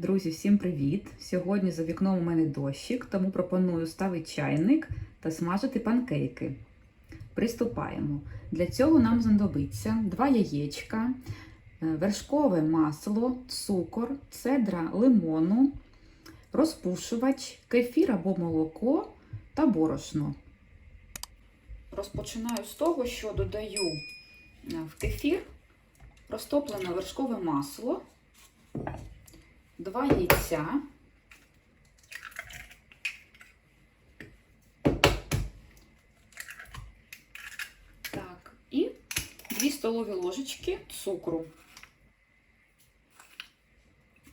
Друзі, всім привіт! Сьогодні за вікном у мене дощик, тому пропоную ставити чайник та смажити панкейки. Приступаємо. Для цього нам знадобиться 2 яєчка, е, вершкове масло, цукор, цедра лимону, розпушувач, кефір або молоко та борошно. Розпочинаю з того, що додаю е, в кефір розтоплене вершкове масло. Два яйця. Так, і 2 столові ложечки цукру.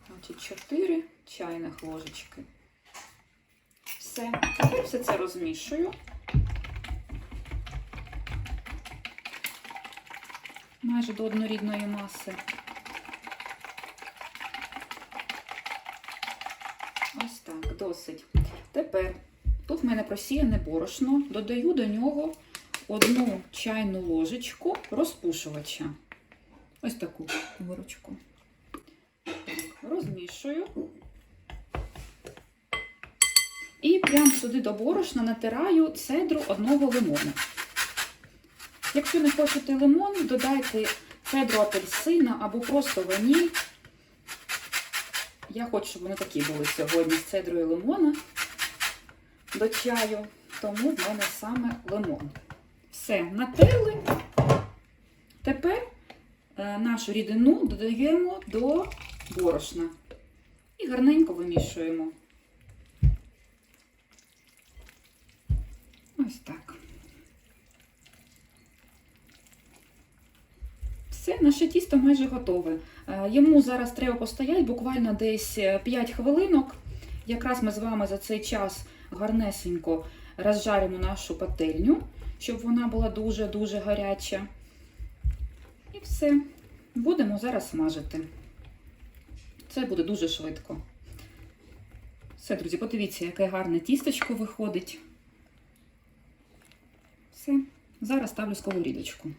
Значить, 4 чайних ложечки. Все. Тепер все це розмішую. Майже до однорідної маси. Ось так, досить. Тепер тут в мене просіяне борошно, додаю до нього одну чайну ложечку розпушувача. Ось таку виручку. Розмішую. І прямо сюди до борошна натираю цедру одного лимону. Якщо не хочете лимон, додайте цедру апельсина або просто ваніль. Я хочу, щоб вони такі були сьогодні з цедрою лимона до чаю, тому в мене саме лимон. Все, натерли. Тепер е, нашу рідину додаємо до борошна і гарненько вимішуємо. Ось так. Все, наше тісто майже готове. Е, Йому зараз треба постояти буквально десь 5 хвилинок. Якраз ми з вами за цей час гарнесенько розжаримо нашу пательню, щоб вона була дуже-дуже гаряча. І все. Будемо зараз смажити. Це буде дуже швидко. Все, друзі, подивіться, яке гарне тістечко виходить. Все, зараз ставлю сковорідочку.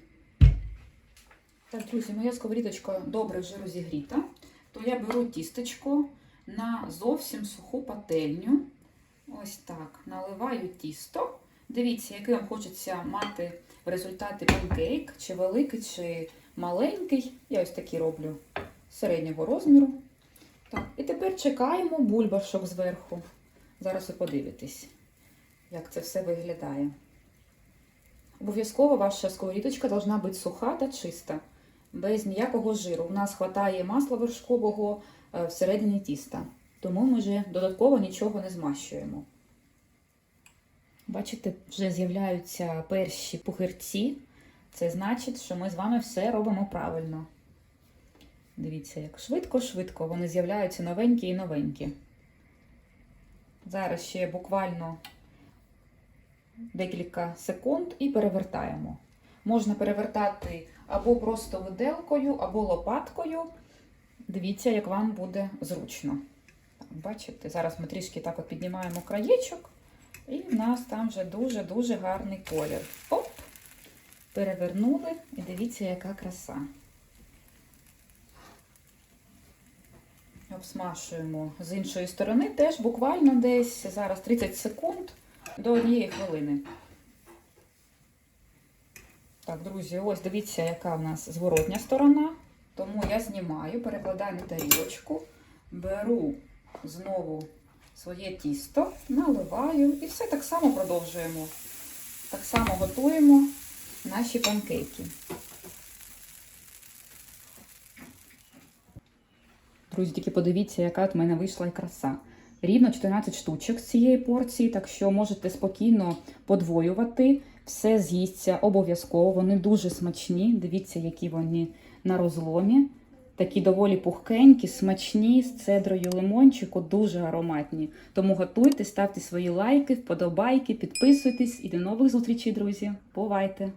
Так, друзі, моя сковорідочка добре вже розігріта, то я беру тістечко на зовсім суху пательню. Ось так, наливаю тісто. Дивіться, який вам хочеться мати в результаті панкейк, чи великий, чи маленький. Я ось такий роблю середнього розміру. Так, І тепер чекаємо бульбашок зверху. Зараз ви подивитесь, як це все виглядає. Обов'язково ваша сковорідочка повинна бути суха та чиста без ніякого жиру. У нас вистачає масла вершкового е, всередині тіста, тому ми вже додатково нічого не змащуємо. Бачите, вже з'являються перші пухирці. Це значить, що ми з вами все робимо правильно. Дивіться, як швидко-швидко вони з'являються новенькі і новенькі. Зараз ще буквально декілька секунд і перевертаємо. Можна перевертати або просто виделкою, або лопаткою. Дивіться, як вам буде зручно. Бачите, зараз ми трішки так от піднімаємо краєчок, і в нас там вже дуже-дуже гарний колір. Оп! Перевернули і дивіться, яка краса. Обсмашуємо з іншої сторони, теж буквально десь зараз 30 секунд до однієї хвилини. Так, друзі, ось дивіться, яка в нас зворотня сторона. Тому я знімаю, перекладаю на тарілочку, беру знову своє тісто, наливаю і все так само продовжуємо. Так само готуємо наші панкейки. Друзі, тільки подивіться, яка от в мене вийшла і краса. Рівно 14 штучок з цієї порції, так що можете спокійно подвоювати. Все з'їсться обов'язково. Вони дуже смачні. Дивіться, які вони на розломі. Такі доволі пухкенькі, смачні, з цедрою лимончику, дуже ароматні. Тому готуйте, ставте свої лайки, вподобайки, підписуйтесь і до нових зустрічей, друзі. Бувайте!